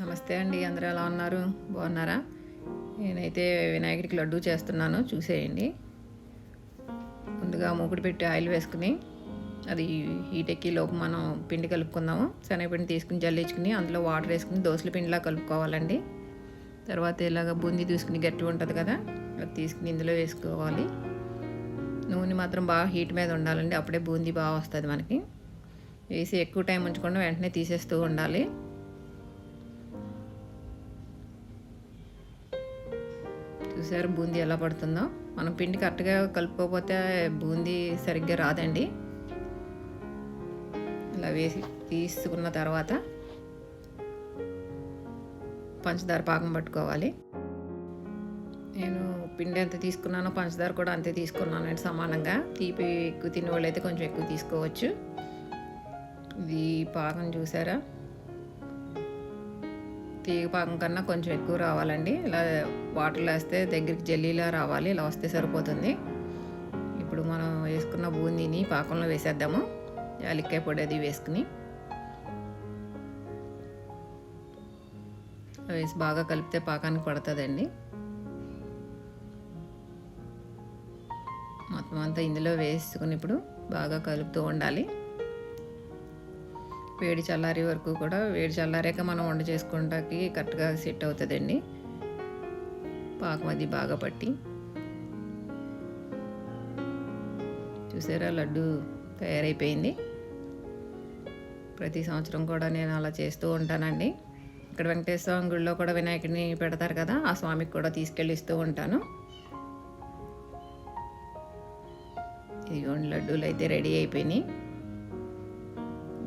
నమస్తే అండి అందరూ ఎలా ఉన్నారు? బాగున్నారా? నేనైతే వినాయకుడికి లడ్డు చేస్తున్నాను చూసేయండి. ముందుగా మూకుడు పెట్టి ఆయిల్ వేసుకుని అది హీట్ ఎక్కి లోపు మనం పిండి కలుపుకుందాము. శనగపిండి తీసుకుని జల్లించుకుని అందులో వాటర్ వేసుకుని దోసల పిండిలా కలుపుకోవాలండి. తర్వాత ఇలాగ బూందీ తీసుకుని గట్టి ఉంటుంది కదా అది తీసుకుని ఇందులో వేసుకోవాలి. నూనె మాత్రం బాగా హీట్ మీద ఉండాలండి అప్పుడే బూందీ బాగా వస్తుంది మనకి. వేసి ఎక్కువ టైం ఉంచకుండా వెంటనే తీసేస్తూ ఉండాలి. చూసారు బూందీ ఎలా పడుతుందో. మనం పిండి కరెక్ట్గా కలుపుకోకపోతే బూందీ సరిగ్గా రాదండి. ఇలా వేసి తీసుకున్న తర్వాత పంచదార పాకం పట్టుకోవాలి. నేను పిండి ఎంత తీసుకున్నానో పంచదార కూడా అంతే తీసుకున్నాను అంటే సమానంగా. తీపి ఎక్కువ తినే వాళ్ళు అయితే కొంచెం ఎక్కువ తీసుకోవచ్చు. ఇది పాకం చూసారా? తీగ పాకం కన్నా కొంచెం ఎక్కువ రావాలండి. ఇలా వాటర్లో వేస్తే దగ్గరికి జల్లీలా రావాలి. ఇలా వస్తే సరిపోతుంది. ఇప్పుడు మనం వేసుకున్న బూందీని పాకంలో వేసేద్దాము. యాలక్కాయ పొడి అది వేసుకుని. వేసి బాగా కలిపితే పాకానికి పడుతుందండి. మొత్తం అంతా ఇందులో వేసుకుని ఇప్పుడు బాగా కలుపుతూ ఉండాలి. వేడి చల్లారి వరకు కూడా వేడి చల్లారాక మనం వంట చేసుకుంటాకి కరెక్ట్గా సెట్ అవుతుందండి. పాకం అది బాగా పట్టి. చూసారా లడ్డు తయారైపోయింది. ప్రతి సంవత్సరం కూడా నేను అలా చేస్తూ ఉంటానండి. ఇక్కడ వెంకటేశ్వర స్వామి గుడిలో కూడా వినాయకుడిని పెడతారు కదా ఆ స్వామికి కూడా తీసుకెళ్ళి ఇస్తూ ఉంటాను. ఇదిగోండి లడ్డూలు అయితే రెడీ అయిపోయినాయి.